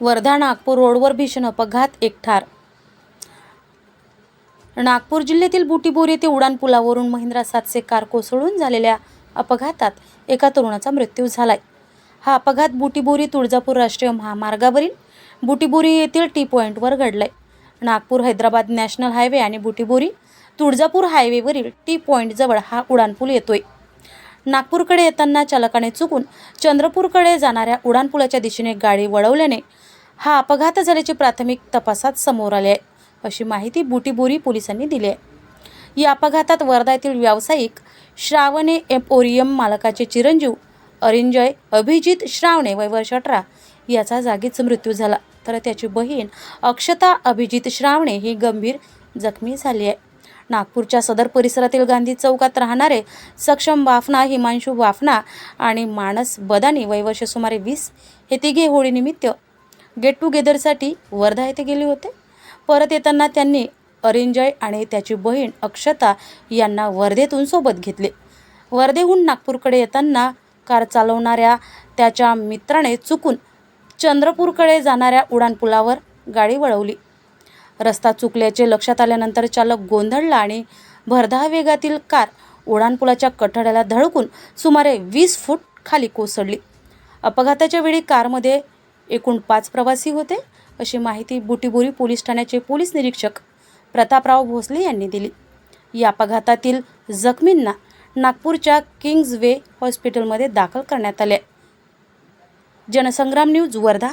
वर्धा नागपूर रोडवर भीषण अपघात एक ठार. नागपूर जिल्ह्यातील बुटीबोरी येथे उडान पुलावरून महिंद्रा सातशे कार कोसळून झालेल्या अपघातात एका तरुणाचा मृत्यू झालाय. हा अपघात बुटीबोरी तुळजापूर राष्ट्रीय महामार्गावरील बुटीबोरी येथील टी पॉईंटवर घडलाय. नागपूर हैदराबाद नॅशनल हायवे आणि बुटीबोरी तुळजापूर हायवेवरील टी पॉईंटजवळ हा उडानपूल येतोय. नागपूरकडे येताना चालकाने चुकून चंद्रपूरकडे जाणाऱ्या उड्डाणपुलाच्या दिशेने गाडी वळवल्याने हा अपघात झाल्याची प्राथमिक तपासात समोर आले आहे. अशी माहिती बुटीबोरी पोलिसांनी दिली आहे. या अपघातात वर्धा येथील व्यावसायिक श्रावणे एम्पोरियम मालकाचे चिरंजीव अरिंजय अभिजित श्रावणे वय वर्ष अठरा याचा जागीच मृत्यू झाला. तर त्याची बहीण अक्षता अभिजित श्रावणे ही गंभीर जखमी झाली आहे. नागपूरच्या सदर परिसरातील गांधी चौकात राहणारे सक्षम वाफना हिमांशू वाफना आणि मानस बदानी वयवर्ष सुमारे वीस हे तिघे होळीनिमित्त गेट टुगेदरसाठी वर्धा येथे गेले होते. परत येताना त्यांनी अरिंजय आणि त्याची बहीण अक्षता यांना वर्धेतून सोबत घेतले. वर्धेहून नागपूरकडे येताना कार चालवणाऱ्या त्याच्या मित्राने चुकून चंद्रपूरकडे जाणाऱ्या उडाणपुलावर गाडी वळवली. रस्ता चुकल्याचे लक्षात आल्यानंतर चालक गोंधळला आणि भरधाव वेगातील कार उडानपुलाच्या कठड्याला धडकून सुमारे वीस फूट खाली कोसळली. अपघाताच्या वेळी कारमध्ये एकूण पाच प्रवासी होते अशी माहिती बुटीबोरी पोलीस ठाण्याचे पोलीस निरीक्षक प्रतापराव भोसले यांनी दिली. या अपघातातील जखमींना नागपूरच्या किंग्ज वे हॉस्पिटलमध्ये दाखल करण्यात आले. जनसंग्राम न्यूज वर्धा.